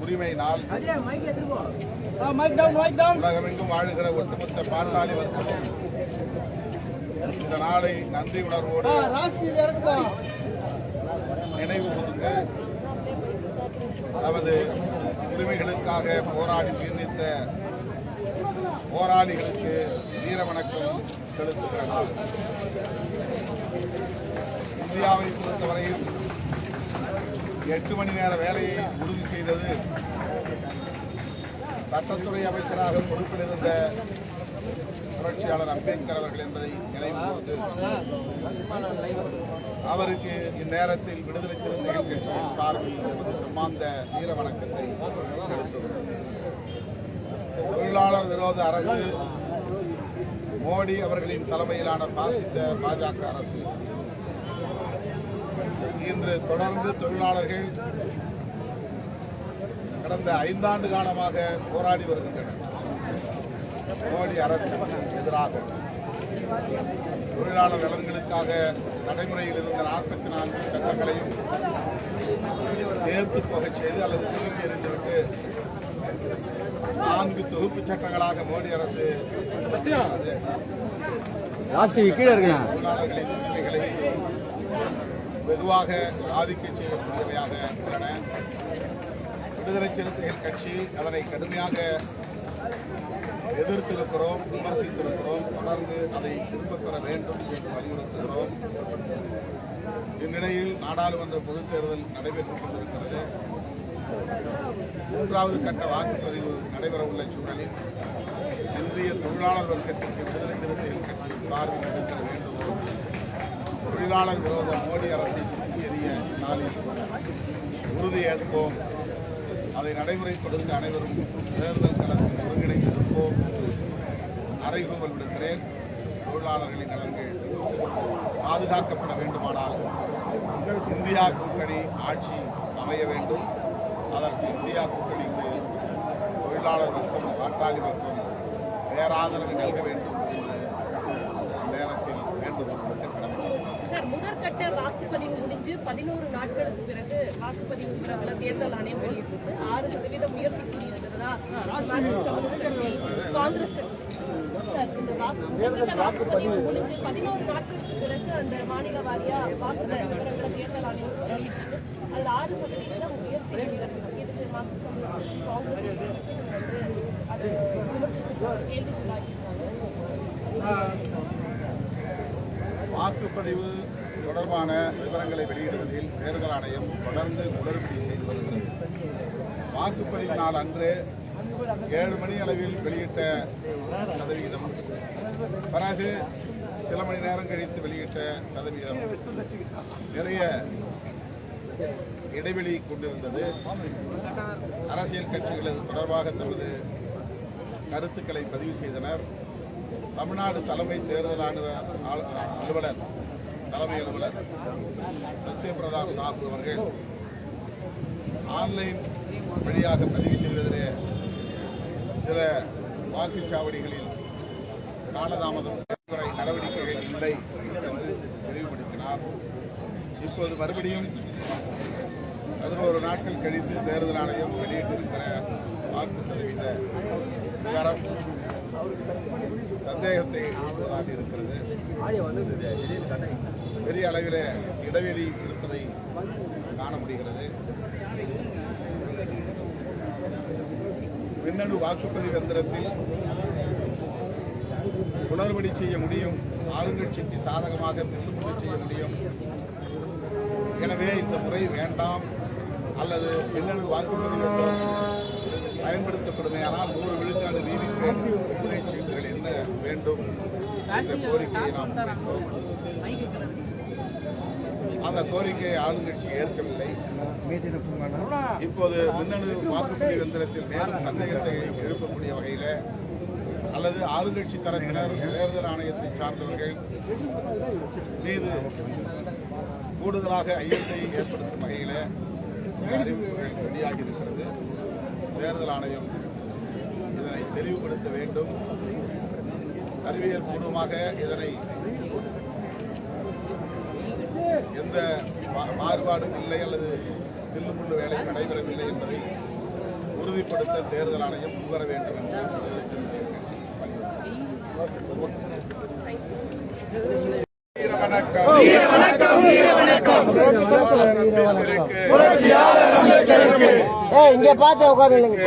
உரிமை நாள். Mic down mic down உலகமெங்கும் வாழுகிற ஒட்டுமொத்த பாட்டாளி வர்க்கமும் இந்த நாளை நன்றி உணர்வோடு நினைவு கூர்ந்து நமது உரிமைகளுக்காக போராடி உயிர்நீத்த போராளிகளுக்கு வீர வணக்கம் செலுத்துகிற நாள். இந்தியாவை பொறுத்தவரையில் எட்டு மணி நேர வேலையை உறுதி செய்தது சட்டத்துறை அமைச்சராக பொறுப்பில் இருந்த புரட்சியாளர் அம்பேத்கர் அவர்கள் என்பதை நினைவு அவருக்கு இந்நேரத்தில் விடுதலை சிறுத்தைகள் கட்சியின் சார்பில் நமது சம்மாந்த வீர வணக்கத்தை தொழிலாளர் விரோத அரசு மோடி அவர்களின் தலைமையிலான பாசிச பாஜக அரசு இன்று தொடர்ந்து தொழிலாளர்கள் கடந்த ஐந்தாண்டு காலமாக போராடி வருகின்றனர். மோடி அரசு எதிராக தொழிலாளர் நலன்களுக்காக நடைமுறையில் இருந்த நாற்பத்தி நான்கு சட்டங்களையும் தேர்த்து போகச் செய்து அல்லது திரும்பி எறிந்துவிட்டு நான்கு தொகுப்பு சட்டங்களாக மோடி அரசு தொழிலாளர்களின் வெகுவாக ஆதிக்கம் செய்யக்கூடியவையாக உள்ளன. விடுதலை சிறுத்தைகள் கட்சி அதனை கடுமையாக எதிர்த்திருக்கிறோம் விமர்சித்திருக்கிறோம் தொடர்ந்து அதை திரும்பப் பெற வேண்டும் என்று வலியுறுத்துகிறோம். இந்நிலையில் நாடாளுமன்ற பொதுத் தேர்தல் நடைபெற்றுக் கொண்டிருக்கிறது. மூன்றாவது கட்ட வாக்குப்பதிவு நடைபெறவுள்ள சூழலில் இந்திய தொழிலாளர் வர்க்கத்திற்கு விடுதலை சிறுத்தைகள் கட்சியின் சார்பில் எடுக்கிற வேண்டுகோள் தொழிலாளர் விரோத மோடி அரசை தூக்கி எறிய நாளில் உறுதியேற்போம் அதை நடைமுறைப்படுத்த அனைவரும் தேர்தல் களத்தில் ஒருங்கிணைந்து இருப்போம் அறைகூவல் விடுக்கிறேன். தொழிலாளர்களின் நலன்கள் பாதுகாக்கப்பட வேண்டுமானால் இந்தியா கூட்டணி ஆட்சி அமைய வேண்டும். அதற்கு இந்தியா கூட்டணிக்கு தொழிலாளர் வர்க்கம் பாட்டாளி வர்க்கம் பேராதரவு நல்க வேண்டும். சார் வாக்குப்பதிவு முடிஞ்சு பதினோரு நாட்களுக்கு பிறகு வாக்குப்பதிவு விவரங்களை தேர்தல் ஆணையம் வெளியிட்டிருக்கு. ஆறு சதவீதம் உயர்த்தி கூறியிருக்கிறதா காங்கிரஸ் கட்சி. வாக்குப்பதிவு முடிஞ்சு பதினோரு நாட்களுக்கு பிறகு அந்த மாநில வாரியா வாக்குப்பதிவு விவரங்களை தேர்தல் ஆணையம் வெளியிட்டிருக்கு. அதுல ஆறு சதவீதம் உயர்த்தி இதுக்கு மார்க்சிஸ்ட் கம்யூனிஸ்ட் காங்கிரஸ் கட்சியும் அது கேள்விக்குள்ளாகி வாக்குப்பதிவு தொடர்பான விவரங்களை வெளியிடுவதில் தேர்தல் ஆணையம் தொடர்ந்து உடற்படி செய்து வருகிறது. வாக்குப்பதிவு நாள் அன்று ஏழு மணி அளவில் வெளியிட்ட சதவிகிதம் பிறகு சில மணி நேரம் கழித்து வெளியிட்ட சதவிகிதம் நிறைய இடைவெளி கொண்டிருந்தது. அரசியல் கட்சிகள் இது தொடர்பாக தமது கருத்துக்களை பதிவு செய்தனர். தமிழ்நாடு தலைமை தேர்தல் ஆணைய- அலுவலர் தலைமை அலுவலர் சத்யபிரதா சாஹூ அவர்கள் ஆன்லைன் வழியாக பதிவு செய்வதிலே சில வாக்குச்சாவடிகளில் காலதாமதம் முறை நடவடிக்கைகள் இல்லை என்று தெளிவுபடுத்தினார். இப்போது மறுபடியும் பதினோரு நாட்கள் கழித்து தேர்தல் ஆணையம் வெளியிட்டிருக்கிற வாக்கு சதவீத விவரம் சந்தேகத்தை இருக்கிறது. பெரிய அளவில் இடைவெளி இருப்பதை காண முடிகிறது. மின்னணு வாக்குப்பதிவு எந்திரத்தில் குளறுபடி செய்ய முடியும் ஆளுங்கட்சிக்கு சாதகமாக திருப்பதி செய்ய முடியும். எனவே இந்த முறை வேண்டாம். அல்லது மின்னணு வாக்குப்பதிவு எந்திரம் பயன்படுத்தப்படுமையானால் நூறு விழுக்காடு வீவிபேட் விடுதலை சீட்டுகள் என்ன வேண்டும்? என்ற கோரிக்கையை நாம் முன்வைத்தோம் அந்த கோரிக்கையை ஆளுங்கட்சி ஏற்கவில்லை. இப்போது மின்னணு வாக்குப்பதிவு எந்திரத்தில் மேலும் சந்தேகத்தை எழுப்பக்கூடிய வகையில் அல்லது ஆளுங்கட்சி தரப்பினர் தேர்தல் ஆணையத்தை சார்ந்தவர்கள் மீது கூடுதலாக ஐயத்தை ஏற்படுத்தும் வகையில் அறிவிப்புகள் வெளியாகி இருக்கிறது. தேர்தல் ஆணையம் இதனை தெளிவுபடுத்த வேண்டும். அறிவியல் பூர்வமாக இதனை மாறுபாடும் இல்லை அல்லது தில்லுமுள்ளு வேலை நடைபெறவில்லை என்பதை உறுதிப்படுத்த தேர்தல் ஆணையம் முன்வர வேண்டும் என்று இங்க பார்த்து உட்காருங்க